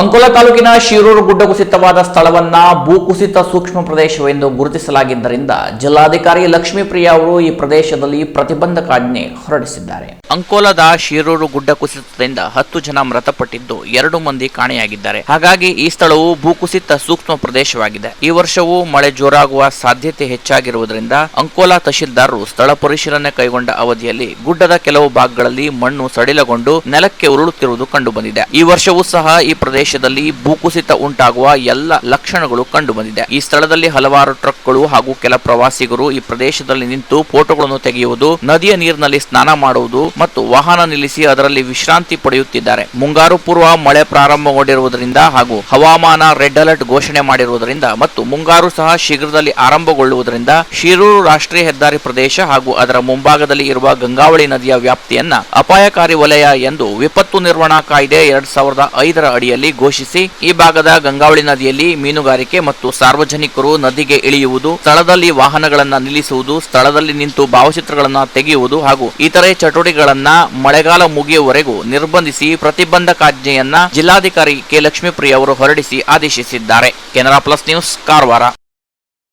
ಅಂಕೋಲ ತಾಲೂಕಿನ ಶಿರೂರು ಗುಡ್ಡ ಕುಸಿತವಾದ ಸ್ಥಳವನ್ನ ಭೂಕುಸಿತ ಸೂಕ್ಷ್ಮ ಪ್ರದೇಶವೆಂದು ಗುರುತಿಸಲಾಗಿದ್ದರಿಂದ ಜಿಲ್ಲಾಧಿಕಾರಿ ಲಕ್ಷ್ಮೀಪ್ರಿಯಾ ಅವರು ಈ ಪ್ರದೇಶದಲ್ಲಿ ಪ್ರತಿಬಂಧಕಾಜ್ಞೆ ಹೊರಡಿಸಿದ್ದಾರೆ. ಅಂಕೋಲದ ಶಿರೂರು ಗುಡ್ಡ ಕುಸಿತದಿಂದ ಹತ್ತು ಜನ ಮೃತಪಟ್ಟಿದ್ದು ಎರಡು ಮಂದಿ ಕಾಣೆಯಾಗಿದ್ದಾರೆ. ಹಾಗಾಗಿ ಈ ಸ್ಥಳವು ಭೂಕುಸಿತ ಸೂಕ್ಷ್ಮ ಪ್ರದೇಶವಾಗಿದೆ. ಈ ವರ್ಷವೂ ಮಳೆ ಜೋರಾಗುವ ಸಾಧ್ಯತೆ ಹೆಚ್ಚಾಗಿರುವುದರಿಂದ ಅಂಕೋಲಾ ತಹಶೀಲ್ದಾರರು ಸ್ಥಳ ಪರಿಶೀಲನೆ ಕೈಗೊಂಡ ಅವಧಿಯಲ್ಲಿ ಗುಡ್ಡದ ಕೆಲವು ಭಾಗಗಳಲ್ಲಿ ಮಣ್ಣು ಸಡಿಲಗೊಂಡು ನೆಲಕ್ಕೆ ಉರುಳುತ್ತಿರುವುದು ಕಂಡುಬಂದಿದೆ. ಈ ವರ್ಷವೂ ಸಹ ಈ ಪ್ರದೇಶದಲ್ಲಿ ಭೂಕುಸಿತ ಉಂಟಾಗುವ ಎಲ್ಲ ಲಕ್ಷಣಗಳು ಕಂಡುಬಂದಿದೆ. ಈ ಸ್ಥಳದಲ್ಲಿ ಹಲವಾರು ಟ್ರಕ್ಗಳು ಹಾಗೂ ಕೆಲ ಪ್ರವಾಸಿಗರು ಈ ಪ್ರದೇಶದಲ್ಲಿ ನಿಂತು ಫೋಟೋಗಳನ್ನು ತೆಗೆಯುವುದು, ನದಿಯ ನೀರಿನಲ್ಲಿ ಸ್ನಾನ ಮಾಡುವುದು ಮತ್ತು ವಾಹನ ನಿಲ್ಲಿಸಿ ಅದರಲ್ಲಿ ವಿಶ್ರಾಂತಿ ಪಡೆಯುತ್ತಿದ್ದಾರೆ. ಮುಂಗಾರು ಪೂರ್ವ ಮಳೆ ಪ್ರಾರಂಭಗೊಂಡಿರುವುದರಿಂದ ಹಾಗೂ ಹವಾಮಾನ ರೆಡ್ ಅಲರ್ಟ್ ಘೋಷಣೆ ಮಾಡಿರುವುದರಿಂದ ಮತ್ತು ಮುಂಗಾರು ಸಹ ಶೀಘ್ರದಲ್ಲಿ ಆರಂಭಗೊಳ್ಳುವುದರಿಂದ ಶಿರೂರು ರಾಷ್ಟ್ರೀಯ ಹೆದ್ದಾರಿ ಪ್ರದೇಶ ಹಾಗೂ ಅದರ ಮುಂಭಾಗದಲ್ಲಿ ಇರುವ ಗಂಗಾವಳಿ ನದಿಯ ವ್ಯಾಪ್ತಿಯನ್ನ ಅಪಾಯಕಾರಿ ವಲಯ ಎಂದು ವಿಪತ್ತು ನಿರ್ವಹಣಾ ಕಾಯ್ದೆ ಎರಡ್ ಸಾವಿರದ ಐದರ ಅಡಿಯಲ್ಲಿ ಘೋಷಿಸಿ, ಈ ಭಾಗದ ಗಂಗಾವಳಿ ನದಿಯಲ್ಲಿ ಮೀನುಗಾರಿಕೆ ಮತ್ತು ಸಾರ್ವಜನಿಕರು ನದಿಗೆ ಇಳಿಯುವುದು, ಸ್ಥಳದಲ್ಲಿ ವಾಹನಗಳನ್ನು ನಿಲ್ಲಿಸುವುದು, ಸ್ಥಳದಲ್ಲಿ ನಿಂತು ಭಾವಚಿತ್ರಗಳನ್ನು ತೆಗೆಯುವುದು ಹಾಗೂ ಇತರೆ ಚಟುವಟಿಕೆಗಳನ್ನ ಮಳೆಗಾಲ ಮುಗಿಯುವವರೆಗೂ ನಿರ್ಬಂಧಿಸಿ ಪ್ರತಿಬಂಧಕಾಜ್ಞೆಯನ್ನ ಜಿಲ್ಲಾಧಿಕಾರಿ ಕೆ ಲಕ್ಷ್ಮೀಪ್ರಿಯ ಅವರು ಹೊರಡಿಸಿ ಆದೇಶಿಸಿದ್ದಾರೆ. Canara plus news, Karwar.